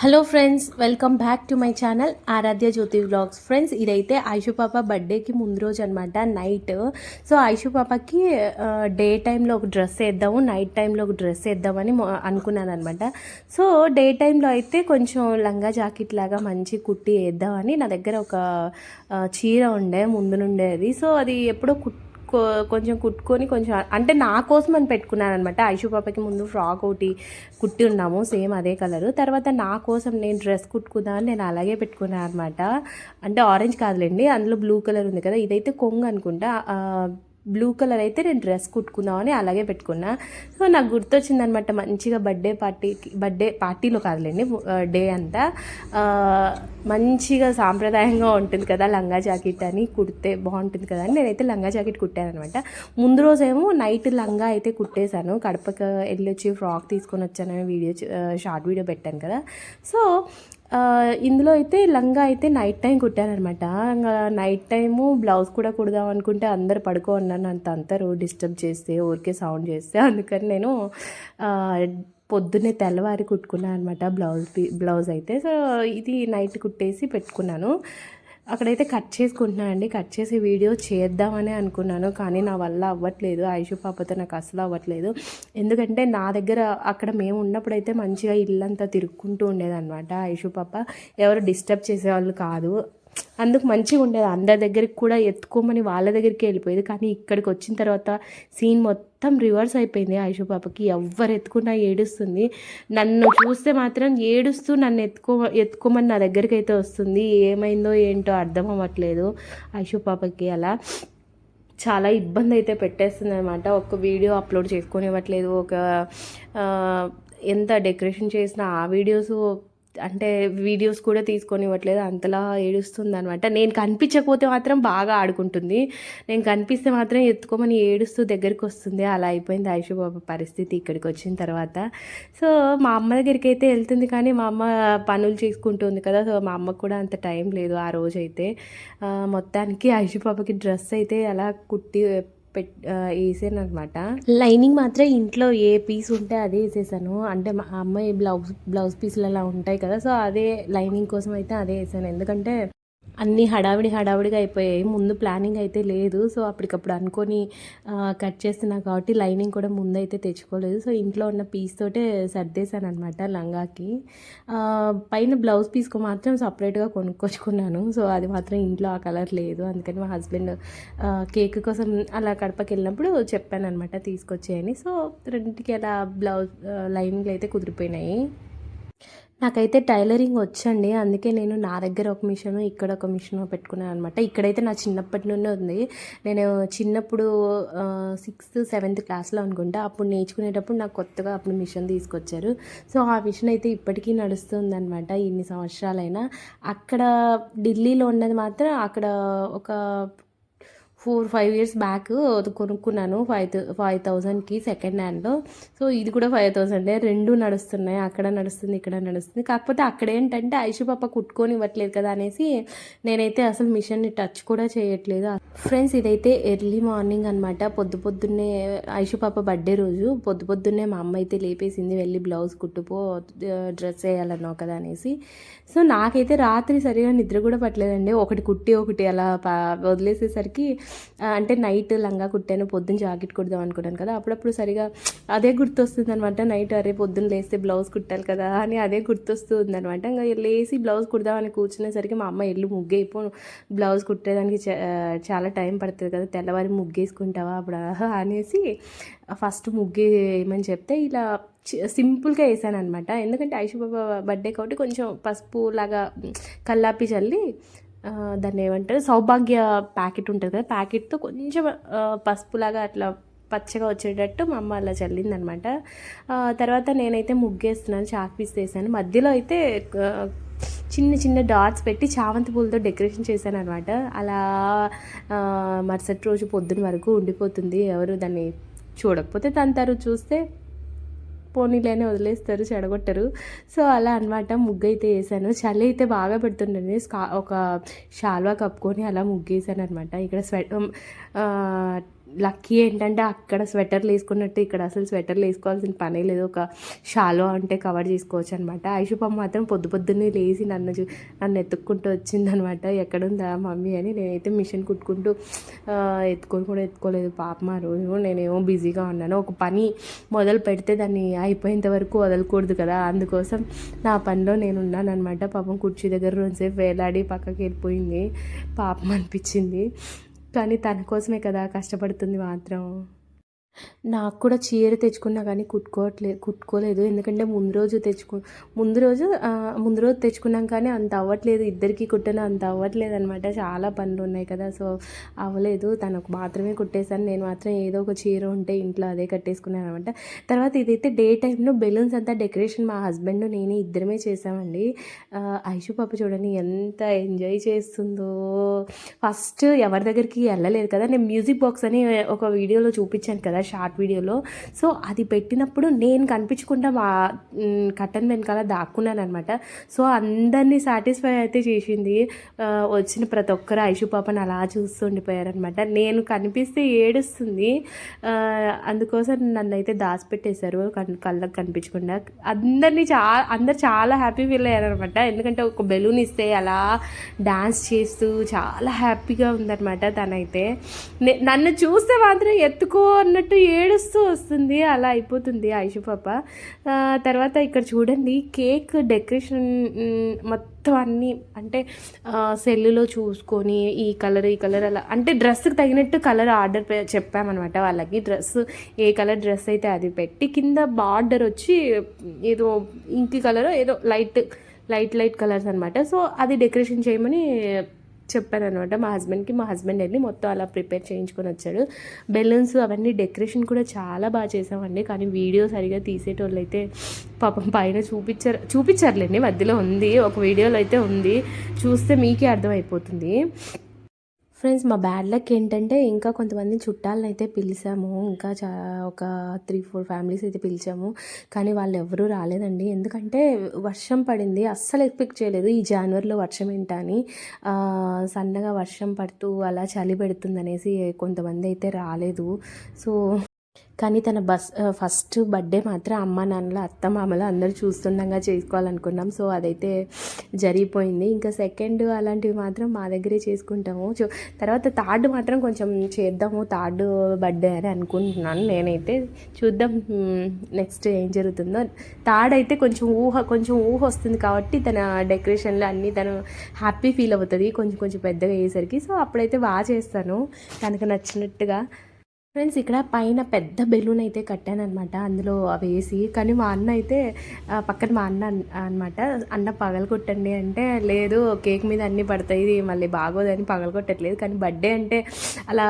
Hello friends welcome back to my channel Aaradhya Jyothi vlogs friends ఇదైతే ఐషు పాప బర్త్డేకి ముందు రోజు అనమాట నైట్ సో ఐషు పాపకి డే టైంలో ఒక డ్రెస్ వేద్దాము నైట్ టైంలో ఒక డ్రెస్ వేద్దామని అనుకున్నాను అనమాట సో డే టైంలో అయితే కొంచెం లంగా జాకెట్ లాగా మంచి కుట్టి వేద్దామని నా దగ్గర ఒక uh, చీర ఉండే ముందు నుండేది. సో అది ఎప్పుడో కుట్ కొంచెం కుట్టుకొని కొంచెం అంటే నా కోసం అని పెట్టుకున్నాను అనమాట ఐషు పాపకి ముందు ఫ్రాక్ ఒకటి కుట్టి ఉన్నాము సేమ్ అదే కలర్. తర్వాత నా కోసం నేను డ్రెస్ కుట్టుకుందామని నేను అలాగే పెట్టుకున్నాను అనమాట అంటే ఆరెంజ్ కాదులేండి అందులో బ్లూ కలర్ ఉంది కదా ఇదైతే కొంగు అనుకుంటా. బ్లూ కలర్ అయితే నేను డ్రెస్ కుట్టుకుందామని అలాగే పెట్టుకున్నా. సో నాకు గుర్తొచ్చింది అనమాట మంచిగా బర్త్డే పార్టీకి బర్త్డే పార్టీలో కాదులేండి డే అంతా మంచిగా సాంప్రదాయంగా ఉంటుంది కదా లంగా జాకెట్ అని కుడితే బాగుంటుంది కదా అని నేనైతే లంగా జాకెట్ కుట్టాను అనమాట ముందు రోజేమో నైట్ లంగా అయితే కుట్టేశాను కడపకి వెళ్ళి వచ్చి ఫ్రాక్ తీసుకొని వచ్చానని వీడియో షార్ట్ వీడియో పెట్టాను కదా. సో ఇందులో అయితే లంగా అయితే నైట్ టైం కుట్టానమాట ఇంకా నైట్ టైము బ్లౌజ్ కూడా కుడదాం అనుకుంటే అందరు పడుకో అన్నాను. అంత అందరూ డిస్టర్బ్ చేస్తే ఊరికే సౌండ్ చేస్తే. అందుకని నేను పొద్దున్నే తెల్లవారి కుట్టుకున్నాను అనమాట బ్లౌజ్ బ్లౌజ్ అయితే. సో ఇది నైట్ కుట్టేసి పెట్టుకున్నాను. అక్కడైతే కట్ చేసుకుంటున్నాను అండి కట్ చేసి వీడియో చేద్దామని అనుకున్నాను. కానీ నా వల్ల అవ్వట్లేదు. ఆయుషు పాపతో నాకు అసలు అవ్వట్లేదు. ఎందుకంటే నా దగ్గర అక్కడ మేము ఉన్నప్పుడైతే మంచిగా ఇల్లంతా తిరుక్కుంటూ ఉండేదన్నమాట ఆయుషు పాప. ఎవరు డిస్టర్బ్ చేసేవాళ్ళు కాదు. అందుకు మంచిగా ఉండేది. అందరి దగ్గరికి కూడా ఎత్తుకోమని వాళ్ళ దగ్గరికి వెళ్ళిపోయేది. కానీ ఇక్కడికి వచ్చిన తర్వాత సీన్ మొత్తం రివర్స్ అయిపోయింది ఐషు పాపకి. ఎవరు ఎత్తుకున్నా ఏడుస్తుంది. నన్ను చూస్తే మాత్రం ఏడుస్తూ నన్ను ఎత్తుకో ఎత్తుకోమని నా దగ్గరికి అయితే వస్తుంది. ఏమైందో ఏంటో అర్థం అవ్వట్లేదు ఐషు పాపకి అలా. చాలా ఇబ్బంది అయితే పెట్టేస్తుంది అనమాట ఒక వీడియో అప్లోడ్ చేసుకొని ఇవ్వట్లేదు. ఒక ఎంత డెకరేషన్ చేసిన ఆ వీడియోస్ అంటే వీడియోస్ కూడా తీసుకొని ఇవ్వట్లేదు అంతలా ఏడుస్తుంది అనమాట నేను కనిపించకపోతే మాత్రం బాగా ఆడుకుంటుంది. నేను కనిపిస్తే మాత్రం ఎత్తుకోమని ఏడుస్తూ దగ్గరికి వస్తుంది అలా అయిపోయింది ఐషు బాబా పరిస్థితి ఇక్కడికి వచ్చిన తర్వాత. సో మా అమ్మ దగ్గరికి అయితే వెళ్తుంది కానీ మా అమ్మ పనులు చేసుకుంటుంది కదా. సో మా అమ్మకు కూడా అంత టైం లేదు ఆ రోజైతే. మొత్తానికి ఐషు బాబాకి డ్రెస్ అయితే అలా కుట్టి పెట్ వేసాను అనమాట లైనింగ్ మాత్రం ఇంట్లో ఏ పీస్ ఉంటే అదే వేసేసాను. అంటే మా అమ్మాయి బ్లౌజ్ బ్లౌజ్ పీసులు అలా ఉంటాయి కదా సో అదే లైనింగ్ కోసం అయితే అదే వేసాను. ఎందుకంటే అన్నీ హడావిడి హడావిడిగా అయిపోయాయి. ముందు ప్లానింగ్ అయితే లేదు. సో అప్పటికప్పుడు అనుకొని కట్ చేస్తున్నా కాబట్టి లైనింగ్ కూడా ముందైతే తెచ్చుకోలేదు. సో ఇంట్లో ఉన్న పీస్ తోటే సర్దేశాను అనమాట లంగాకి పైన బ్లౌజ్ పీస్కి మాత్రం సపరేట్గా కొనుక్కొచ్చుకున్నాను. సో అది మాత్రం ఇంట్లో ఆ కలర్ లేదు. అందుకని మా హస్బెండ్ కేక్ కోసం అలా కడపకి వెళ్ళినప్పుడు చెప్పాను అనమాట తీసుకొచ్చేయని. సో రెండింటికి అలా బ్లౌజ్ లైనింగ్లు అయితే కుదిరిపోయినాయి. నాకైతే టైలరింగ్ వచ్చండి. అందుకే నేను నా దగ్గర ఒక మిషన్ ఇక్కడ ఒక మిషన్ పెట్టుకున్నాను అనమాట ఇక్కడైతే నా చిన్నప్పటి నుండి ఉంది. నేను చిన్నప్పుడు సిక్స్త్ సెవెంత్ క్లాస్లో అనుకుంటా. అప్పుడు నేర్చుకునేటప్పుడు నాకు కొత్తగా అప్పుడు మిషన్ తీసుకొచ్చారు. సో ఆ మిషన్ అయితే ఇప్పటికీ నడుస్తుంది అనమాట ఇన్ని సంవత్సరాలైనా. అక్కడ ఢిల్లీలో ఉన్నది మాత్రం అక్కడ ఒక ఫోర్ ఫైవ్ ఇయర్స్ బ్యాక్ కొనుక్కున్నాను. ఫైవ్ ఫైవ్ థౌజండ్కి సెకండ్ హ్యాండ్లో సో ఇది కూడా ఫైవ్ థౌజండే రెండు నడుస్తున్నాయి. అక్కడ నడుస్తుంది ఇక్కడ నడుస్తుంది. కాకపోతే అక్కడ ఏంటంటే ఐషు పాప కుట్టుకొని ఇవ్వట్లేదు కదా అనేసి నేనైతే అసలు మిషన్ని టచ్ కూడా చేయట్లేదు. ఫ్రెండ్స్ ఇదైతే ఎర్లీ మార్నింగ్ అనమాట పొద్దు పొద్దున్నే ఐషు పాప బర్త్డే రోజు. పొద్దు పొద్దున్నే మా అమ్మ అయితే లేపేసింది. వెళ్ళి బ్లౌజ్ కుట్టుపో డ్రెస్ వేయాలన్నావు కదా అనేసి. సో నాకైతే రాత్రి సరిగా నిద్ర కూడా పట్టలేదండి. ఒకటి కుట్టి ఒకటి అలా వదిలేసేసరికి అంటే నైట్ లంగా కుట్టాను పొద్దున్న జాకెట్ కుడదాం అనుకున్నాను కదా అప్పుడప్పుడు సరిగా అదే గుర్తొస్తుంది అనమాట నైట్ అరే పొద్దున్న లేస్తే బ్లౌజ్ కుట్టాలి కదా అని అదే గుర్తొస్తుంది అనమాట ఇంకా లేసి బ్లౌజ్ కుడదామని కూర్చునేసరికి మా అమ్మ ఎల్లు ముగ్గైపో బ్లౌజ్ కుట్టేదానికి చాలా టైం పడుతుంది కదా తెల్లవారి ముగ్గేసుకుంటావా అప్పుడు అనేసి ఫస్ట్ ముగ్గు వేయమని చెప్తే ఇలా సింపుల్గా వేసాను అనమాట ఎందుకంటే ఐషుబాబా బర్త్డే కాబట్టి కొంచెం పసుపు లాగా కల్లాపి చల్లి దాన్ని ఏమంటారు? సౌభాగ్య ప్యాకెట్ ఉంటుంది కదా ప్యాకెట్తో కొంచెం పసుపులాగా అట్లా పచ్చగా వచ్చేటట్టు మా అమ్మ అలా చల్లింది అనమాట తర్వాత నేనైతే ముగ్గేస్తున్నాను చాక్ పీస్ వేసాను మధ్యలో అయితే చిన్న చిన్న డాట్స్ పెట్టి చామంతి పూలతో డెకరేషన్ చేశాను అనమాట అలా మరుసటి రోజు పొద్దున వరకు ఉండిపోతుంది. ఎవరు దాన్ని చూడకపోతే తంతారు చూస్తే పోనీలేని వదిలేస్తారు చెడగొట్టరు. సో అలా అనమాట ముగ్గు అయితే వేసాను చలి అయితే బాగా పెడుతుండండి స్కా ఒక షాల్వా కప్పుకొని అలా ముగ్గు వేసాను అనమాట ఇక్కడ స్వెట్ లక్కీ ఏంటంటే అక్కడ స్వెటర్లు వేసుకున్నట్టు ఇక్కడ అసలు స్వెటర్లు వేసుకోవాల్సిన పనే లేదు. ఒక షాలో అంటే కవర్ చేసుకోవచ్చు అనమాట ఐషుపమ్మ మాత్రం పొద్దు పొద్దున్నే లేచి నన్ను నన్ను ఎత్తుక్కుంటూ వచ్చిందనమాట ఎక్కడుందా మమ్మీ అని నేనైతే మిషన్ కుట్టుకుంటూ ఎత్తుకొని కూడా ఎత్తుకోలేదు. పాప ఆ రోజు నేనేమో బిజీగా ఉన్నాను. ఒక పని మొదలు పెడితే దాన్ని అయిపోయేంత వరకు వదలకూడదు కదా. అందుకోసం నా పనిలో నేను ఉన్నాను పాపం కుర్చీ దగ్గర రోజుసేపు వేలాడి పక్కకి వెళ్ళిపోయింది. పాపం అనిపించింది. కానీ తన కోసమే కదా కష్టపడుతుంది మాత్రం. నాకు కూడా చీర తెచ్చుకున్నా కానీ కుట్టుకోవట్లేదు కుట్టుకోలేదు. ఎందుకంటే ముందు రోజు తెచ్చుకు ముందు రోజు ముందు రోజు తెచ్చుకున్నాం కానీ అంత అవ్వట్లేదు. ఇద్దరికి కుట్టను అంత అవ్వట్లేదు అనమాట చాలా పనులు ఉన్నాయి కదా. సో అవ్వలేదు. తనకు మాత్రమే కుట్టేశాను. నేను మాత్రం ఏదో ఒక చీర ఉంటే ఇంట్లో అదే కట్టేసుకున్నాను అనమాట తర్వాత ఇదైతే డే టైంలో బెలూన్స్ అంతా డెకరేషన్ మా హస్బెండ్ నేనే ఇద్దరమే చేసామండి ఐషు పాప చూడండి ఎంత ఎంజాయ్ చేస్తుందో. ఫస్ట్ ఎవరి దగ్గరికి వెళ్ళలేదు కదా. నేను మ్యూజిక్ బాక్స్ అని ఒక వీడియోలో చూపించాను కదా. షార్ట్ వీడియోలో. సో అది పెట్టినప్పుడు నేను కనిపించకుండా మా కట్టన్ వెనకాల దాక్కున్నాను అనమాట సో అందరినీ సాటిస్ఫై అయితే చేసింది. వచ్చిన ప్రతి ఒక్కరు ఐషు పాపను అలా చూస్తూ ఉండిపోయారనమాట నేను కనిపిస్తే ఏడుస్తుంది. అందుకోసం నన్ను అయితే దాచిపెట్టేశారు కళ్ళకు కనిపించకుండా. అందరినీ చాలా అందరు చాలా హ్యాపీ ఫీల్ అయ్యారనమాట ఎందుకంటే ఒక బెలూన్ ఇస్తే అలా డాన్స్ చేస్తూ చాలా హ్యాపీగా ఉందనమాట తనైతే. నే- నన్ను చూస్తే మాత్రం ఎత్తుకో అన్నట్టు ఏడుస్తూ వస్తుంది. అలా అయిపోతుంది ఐషు పాప. తర్వాత ఇక్కడ చూడండి కేక్ డెకరేషన్ మొత్తం అన్నీ అంటే సెల్లులో చూసుకొని ఈ కలర్ ఈ కలర్ అలా అంటే డ్రెస్కి తగినట్టు కలర్ ఆర్డర్ చెప్పామన్నమాట వాళ్ళకి. డ్రెస్ ఏ కలర్ డ్రెస్ అయితే అది పెట్టి కింద బార్డర్ వచ్చి ఏదో ఇంకి కలర్ ఏదో లైట్ లైట్ లైట్ కలర్స్ అనమాట సో అది డెకరేషన్ చేయమని చెప్పాను అనమాట మా హస్బెండ్కి మా హస్బెండ్ వెళ్ళి మొత్తం అలా ప్రిపేర్ చేయించుకొని వచ్చాడు. బెలూన్స్ అవన్నీ డెకరేషన్ కూడా చాలా బాగా చేసామండి కానీ వీడియో సరిగా తీసేటోళ్ళు అయితే పాపం పైన చూపించారు చూపించారులేండి. మధ్యలో ఉంది ఒక వీడియోలో అయితే ఉంది. చూస్తే మీకే అర్థమైపోతుంది. ఫ్రెండ్స్ మా బ్యాడ్ లక్ ఏంటంటే ఇంకా కొంతమంది చుట్టాలను అయితే పిలిచాము. ఇంకా చా ఒక త్రీ ఫోర్ ఫ్యామిలీస్ అయితే పిలిచాము. కానీ వాళ్ళు ఎవరూ రాలేదండి. ఎందుకంటే వర్షం పడింది. అస్సలు ఎక్స్పెక్ట్ చేయలేదు. ఈ జనవరిలో వర్షం ఏంటా అని సన్నగా వర్షం పడుతూ అలా చలి పెడుతుంది అనేసి కొంతమంది అయితే రాలేదు. సో కానీ తన బస్ ఫస్ట్ బర్త్డే మాత్రం అమ్మ నాన్నల అత్త మామలు అందరూ చూస్తుండగా చేసుకోవాలనుకున్నాం. సో అదైతే జరిగిపోయింది. ఇంకా సెకండ్ అలాంటివి మాత్రం మా దగ్గరే చేసుకుంటాము. తర్వాత థర్డ్ మాత్రం కొంచెం చేద్దాము థర్డ్ బర్త్డే అని అనుకుంటున్నాను. నేనైతే చూద్దాం నెక్స్ట్ ఏం జరుగుతుందో. థర్డ్ అయితే కొంచెం ఊహ కొంచెం ఊహ వస్తుంది కాబట్టి తన డెకరేషన్లు అన్నీ తను హ్యాపీ ఫీల్ అవుతుంది. కొంచెం కొంచెం పెద్దగా అయ్యేసరికి. సో అప్పుడైతే బాగా చేస్తాను. తనకు నచ్చినట్టుగా. ఫ్రెండ్స్ ఇక్కడ పైన పెద్ద బెలూన్ అయితే కట్టాను అనమాట అందులో అవి వేసి కానీ మా అన్న అయితే పక్కన మా అన్న అనమాట అన్న పగలగొట్టండి అంటే లేదు కేక్ మీద అన్నీ పడతాయి ఇది మళ్ళీ బాగోదని పగలగొట్టట్లేదు. కానీ బర్త్డే అంటే అలా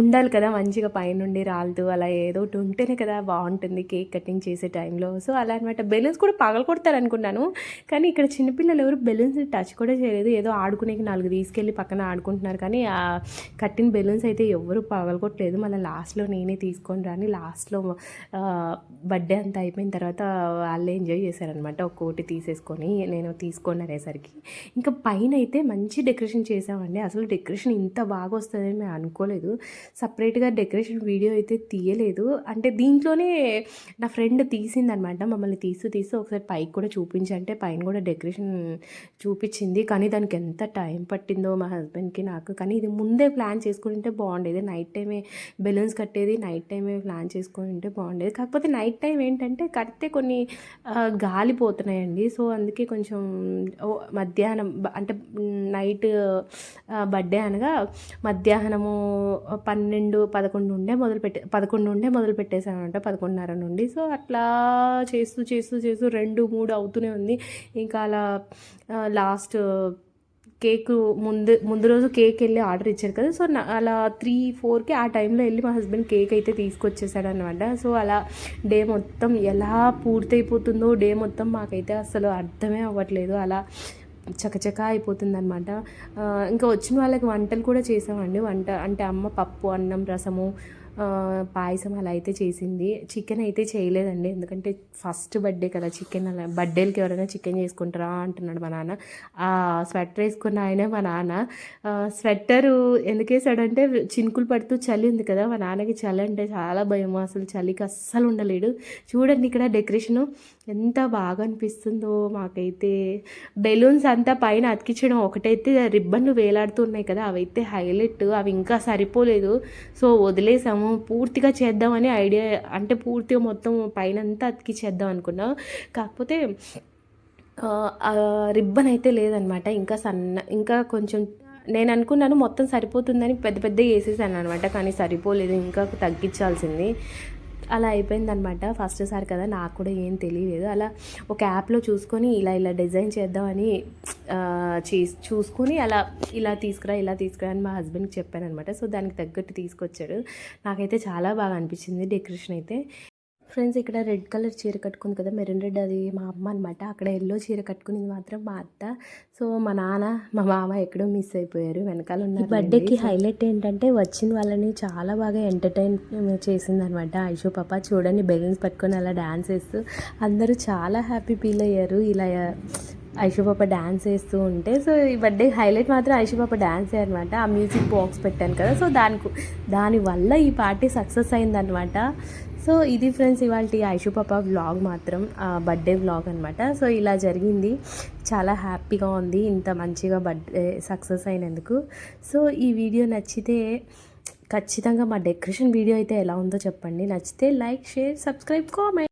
ఉండాలి కదా మంచిగా పైనుండి రాలదు అలా ఏదో ఒకటి ఉంటేనే కదా బాగుంటుంది కేక్ కటింగ్ చేసే టైంలో. సో అలా అనమాట బెలూన్స్ కూడా పగలగొడతారు అనుకున్నాను కానీ ఇక్కడ చిన్నపిల్లలు ఎవరు బెలూన్స్ టచ్ కూడా చేయలేదు. ఏదో ఆడుకునేకి నాలుగు తీసుకెళ్ళి పక్కన ఆడుకుంటున్నారు. కానీ ఆ కట్టిన బెలూన్స్ అయితే ఎవరు పగలగొట్టలేదు. మళ్ళీ లాస్ట్లో నేనే తీసుకొని రాని లాస్ట్లో బర్త్డే అంతా అయిపోయిన తర్వాత వాళ్ళే ఎంజాయ్ చేశారనమాట ఒక్కోటి తీసేసుకొని నేను తీసుకొని అనేసరికి. ఇంకా పైన అయితే మంచి డెకరేషన్ చేసామండి అసలు డెకరేషన్ ఇంత బాగా వస్తుందని మేము అనుకోలేదు. సపరేట్గా డెకరేషన్ వీడియో అయితే తీయలేదు. అంటే దీంట్లోనే నా ఫ్రెండ్ తీసిందనమాట మమ్మల్ని తీస్తూ తీస్తూ ఒకసారి పైకి కూడా చూపించి అంటే పైన కూడా డెకరేషన్ చూపించింది. కానీ దానికి ఎంత టైం పట్టిందో మా హస్బెండ్కి నాకు. కానీ ఇది ముందే ప్లాన్ చేసుకుంటే బాగుండేది. నైట్ టైమే బెలూన్ బెలూన్స్ కట్టేది నైట్ టైమే ప్లాన్ చేసుకొని ఉంటే బాగుండేది. కాకపోతే నైట్ టైం ఏంటంటే కడితే కొన్ని ఆ, గాలి పోతున్నాయండి. సో అందుకే కొంచెం ఓ, మధ్యాహ్నం అంటే నైట్ బర్త్డే అనగా మధ్యాహ్నము పన్నెండు పదకొండు ఉండే మొదలు పెట్టే పదకొండు ఉండే మొదలు పెట్టేసామంట పదకొండున్నర నుండి. సో అట్లా చేస్తూ చేస్తూ చేస్తూ రెండు మూడు అవుతూనే ఉంది. ఇంకా అలా లాస్ట్ కేక్ ముందు ముందు రోజు కేక్ వెళ్ళి ఆర్డర్ ఇచ్చారు కదా. సో నా- అలా త్రీ ఫోర్కి ఆ టైంలో వెళ్ళి మా హస్బెండ్ కేక్ అయితే తీసుకొచ్చేసాడు అనమాట సో అలా డే మొత్తం ఎలా పూర్తయిపోతుందో డే మొత్తం మాకైతే అసలు అర్థమే అవ్వట్లేదు. అలా చకచకా అయిపోతుందనమాట ఇంకా వచ్చిన వాళ్ళకి వంటలు కూడా చేసామండి. వంట అంటే అమ్మ పప్పు అన్నం రసము పాయసం అలా అయితే చేసింది. చికెన్ అయితే చేయలేదండి. ఎందుకంటే ఫస్ట్ బర్త్డే కదా చికెన్ అలా. బర్త్డేలకి ఎవరైనా చికెన్ చేసుకుంటారా అంటున్నాడు మా నాన్న. ఆ స్వెటర్ వేసుకున్న ఆయన మా నాన్న. స్వెట్టరు ఎందుకు వేసాడంటే చినుకులు పడుతూ చలి ఉంది కదా. మా నాన్నకి చలి అంటే చాలా భయం అసలు చలికి అస్సలు ఉండలేడు. చూడండి ఇక్కడ డెకరేషను. ఎంత బాగా అనిపిస్తుందో మాకైతే. బెలూన్స్ అంతా పైన అతికించడం ఒకటైతే రిబ్బన్లు వేలాడుతున్నాయి కదా అవైతే హైలైట్ అవి ఇంకా సరిపోలేదు. సో వదిలేసాము పూర్తిగా చేద్దామని ఐడియా అంటే పూర్తిగా మొత్తం పైన అంతా అతికిచ్చేద్దాం అనుకున్నాం. కాకపోతే రిబ్బన్ అయితే లేదనమాట. ఇంకా సన్న ఇంకా కొంచెం నేను అనుకున్నాను మొత్తం సరిపోతుందని పెద్ద పెద్ద వేసేసాను అనమాట కానీ సరిపోలేదు ఇంకా తగ్గించాల్సింది. అలా అయిపోయిందనమాట. ఫస్ట్ సార్ కదా నాకు కూడా ఏం తెలియలేదు. అలా ఒక యాప్లో చూసుకొని ఇలా ఇలా డిజైన్ చేద్దామని చూసుకొని అలా ఇలా తీసుకురా ఇలా తీసుకురా అని మా హస్బెండ్కి చెప్పాను అనమాట సో దానికి తగ్గట్టు తీసుకొచ్చాడు. నాకైతే చాలా బాగా అనిపించింది డెకరేషన్ అయితే. ఫ్రెండ్స్ ఇక్కడ రెడ్ కలర్ చీర కట్టుకుంది కదా మెరూన్ రెడ్ అది మా అమ్మ అనమాట అక్కడ ఎల్లో చీర కట్టుకునేది మాత్రం మా అత్త. సో మా నాన్న మా మామ ఎక్కడో మిస్ అయిపోయారు. వెనకాల ఉన్న బర్త్డేకి హైలైట్ ఏంటంటే వచ్చిన వాళ్ళని చాలా బాగా ఎంటర్టైన్ చేసింది అనమాట ఐషో పాప చూడండి బెలూన్స్ పట్టుకొని అలా డ్యాన్స్ వేస్తూ అందరూ చాలా హ్యాపీ ఫీల్ అయ్యారు. ఇలా ఐషుపాప డ్యాన్స్ వేస్తూ ఉంటే సో ఈ బర్త్డే హైలైట్ మాత్రం ఐషు డ్యాన్సే అనమాట ఆ మ్యూజిక్ బాక్స్ పెట్టాను కదా సో దానికి దానివల్ల ఈ పార్టీ సక్సెస్ అయిందనమాట సో ఇది ఫ్రెండ్స్ ఇవాళ ఐషు పాప వ్లాగ్ మాత్రం బర్త్డే వ్లాగ్ అనమాట సో ఇలా జరిగింది. చాలా హ్యాపీగా ఉంది ఇంత మంచిగా బర్త్డే సక్సెస్ అయినందుకు. సో ఈ వీడియో నచ్చితే ఖచ్చితంగా మా డెకరేషన్ వీడియో అయితే ఎలా ఉందో చెప్పండి. నచ్చితే లైక్ షేర్ సబ్స్క్రైబ్ కామెంట్.